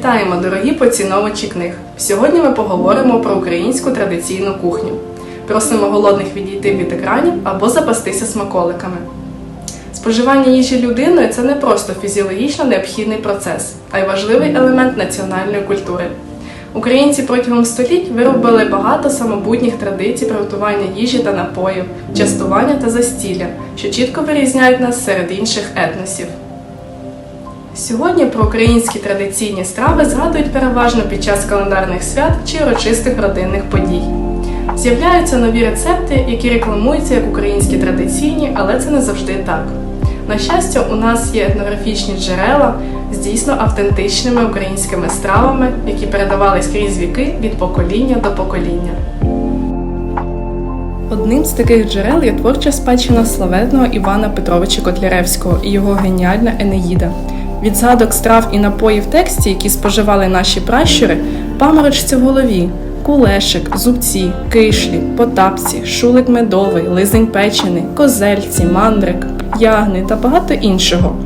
Вітаємо, дорогі поціновувачі книг! Сьогодні ми поговоримо про українську традиційну кухню. Просимо голодних відійти від екранів або запастися смаколиками. Споживання їжі людиною це не просто фізіологічно необхідний процес, а й важливий елемент національної культури. Українці протягом століть виробили багато самобутніх традицій приготування їжі та напоїв, частування та застілля, що чітко вирізняють нас серед інших етносів. Сьогодні про українські традиційні страви згадують переважно під час календарних свят чи урочистих родинних подій. З'являються нові рецепти, які рекламуються як українські традиційні, але це не завжди так. На щастя, у нас є етнографічні джерела з дійсно автентичними українськими стравами, які передавались крізь віки від покоління до покоління. Одним з таких джерел є творча спадщина славетного Івана Петровича Котляревського і його геніальна Енеїда. Від згадок страв і напоїв тексті, які споживали наші пращури, паморочці в голові. Кулешик, зубці, кишлі, потапці, шулик медовий, лизень печений, козельці, мандрик, ягни та багато іншого.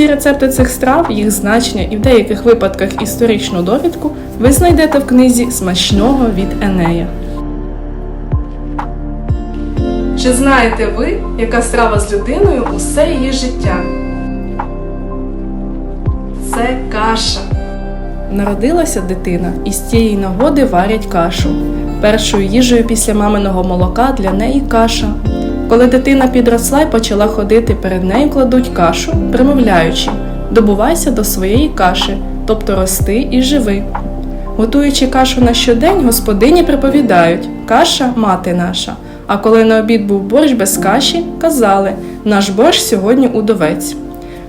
Всі рецепти цих страв, їх значення і в деяких випадках історичну довідку ви знайдете в книзі Смачного від Енея. Чи знаєте ви, яка страва з людиною усе її життя? Це каша. Народилася дитина, і з цієї нагоди варять кашу. Першою їжею після маминого молока для неї каша. Коли дитина підросла і почала ходити, перед нею кладуть кашу, примовляючи добувайся до своєї каші, тобто рости і живи. Готуючи кашу на щодень, господині приповідають каша мати наша. А коли на обід був борщ без каші, казали наш борщ сьогодні удовець.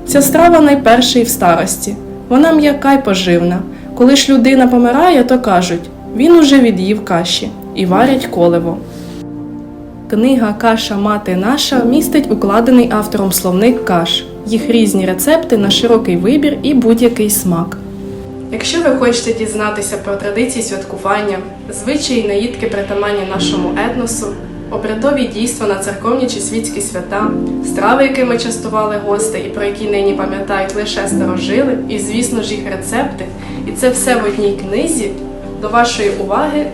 Ця страва найперша і в старості. Вона м'яка й поживна. Коли ж людина помирає, то кажуть він уже від'їв каші і варять коливо. Книга Каша мати наша містить укладений автором словник каш, їх різні рецепти на широкий вибір і будь-який смак. Якщо ви хочете дізнатися про традиції святкування, звичаї і наїдки притаманні нашому етносу, обрядові дійства на церковні чи світські свята, страви, якими частували гостей і про які нині пам'ятають лише старожили, і, звісно ж, їх рецепти, і це все в одній книзі, до вашої уваги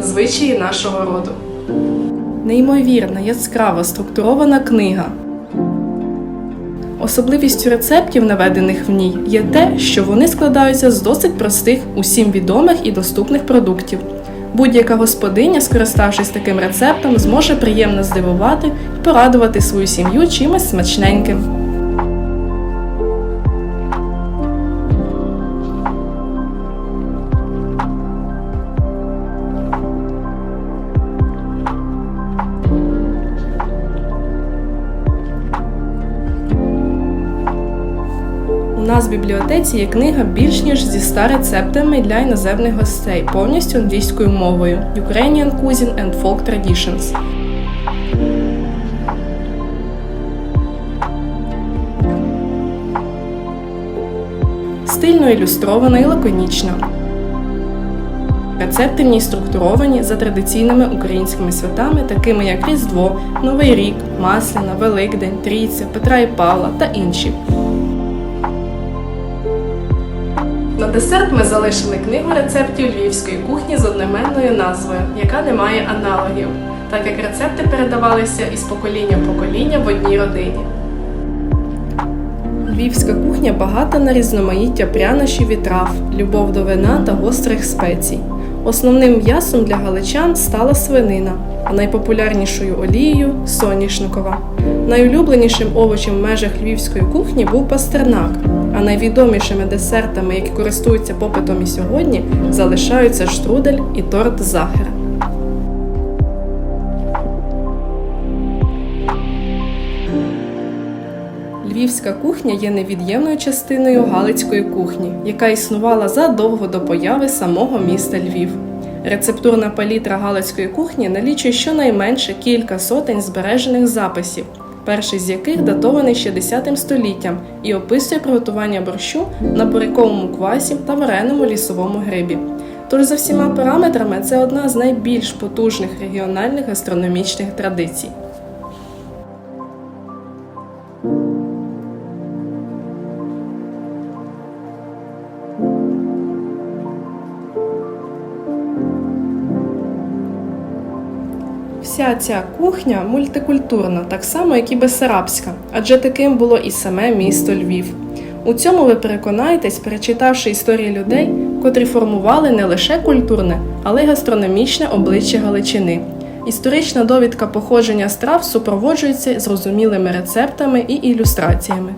звичаї нашого роду. Неймовірна, яскрава, структурована книга. Особливістю рецептів, наведених в ній, є те, що вони складаються з досить простих, усім відомих і доступних продуктів. Будь-яка господиня, скориставшись таким рецептом, зможе приємно здивувати і порадувати свою сім'ю чимось смачненьким. Нас в бібліотеці є книга більш ніж зі 100 рецептами для іноземних гостей, повністю англійською мовою Ukrainian Cuisine and Folk Traditions. Стильно ілюстрована і лаконічна. Рецепти в ній структуровані за традиційними українськими святами, такими як Різдво, Новий рік, Масляна, Великдень, Трійця, Петра і Павла та інші. На десерт ми залишили книгу рецептів львівської кухні з одноіменною назвою, яка не має аналогів, так як рецепти передавалися із покоління в покоління в одній родині. Львівська кухня багата на різноманіття прянощів і трав, любов до вина та гострих спецій. Основним м'ясом для галичан стала свинина, а найпопулярнішою олією соняшникова. Найулюбленішим овочем в межах львівської кухні був пастернак, а найвідомішими десертами, які користуються попитом і сьогодні, залишаються штрудель і торт захер. Львівська кухня є невід'ємною частиною Галицької кухні, яка існувала задовго до появи самого міста Львів. Рецептурна палітра Галицької кухні налічує щонайменше кілька сотень збережених записів. Перший з яких датований ще 10 століттям і описує приготування борщу на буряковому квасі та вареному лісовому грибі. Тож за всіма параметрами це одна з найбільш потужних регіональних гастрономічних традицій. Вся ця кухня мультикультурна, так само як і Бесарабська, адже таким було і саме місто Львів. У цьому ви переконаєтесь, перечитавши історії людей, котрі формували не лише культурне, але й гастрономічне обличчя Галичини. Історична довідка походження страв супроводжується зрозумілими рецептами і ілюстраціями.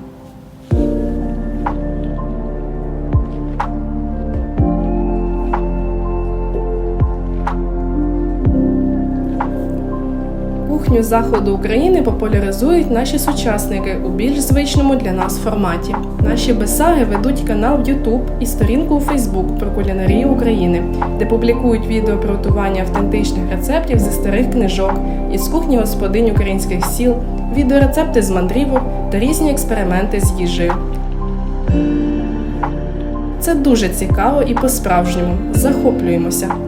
Кухню заходу України популяризують наші сучасники у більш звичному для нас форматі. Наші бесаги ведуть канал в YouTube і сторінку у Facebook про кулінарію України, де публікують відео про готування автентичних рецептів зі старих книжок, із кухні господинь українських сіл, відеорецепти з мандрівок та різні експерименти з їжею. Це дуже цікаво і по-справжньому. Захоплюємося.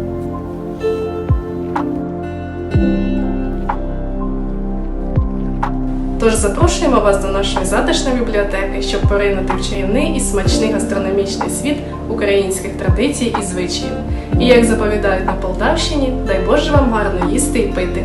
Тож запрошуємо вас до нашої затишної бібліотеки, щоб поринути в чарівний і смачний гастрономічний світ українських традицій і звичаїв. І як заповідають на Полтавщині, дай Боже вам гарно їсти і пити.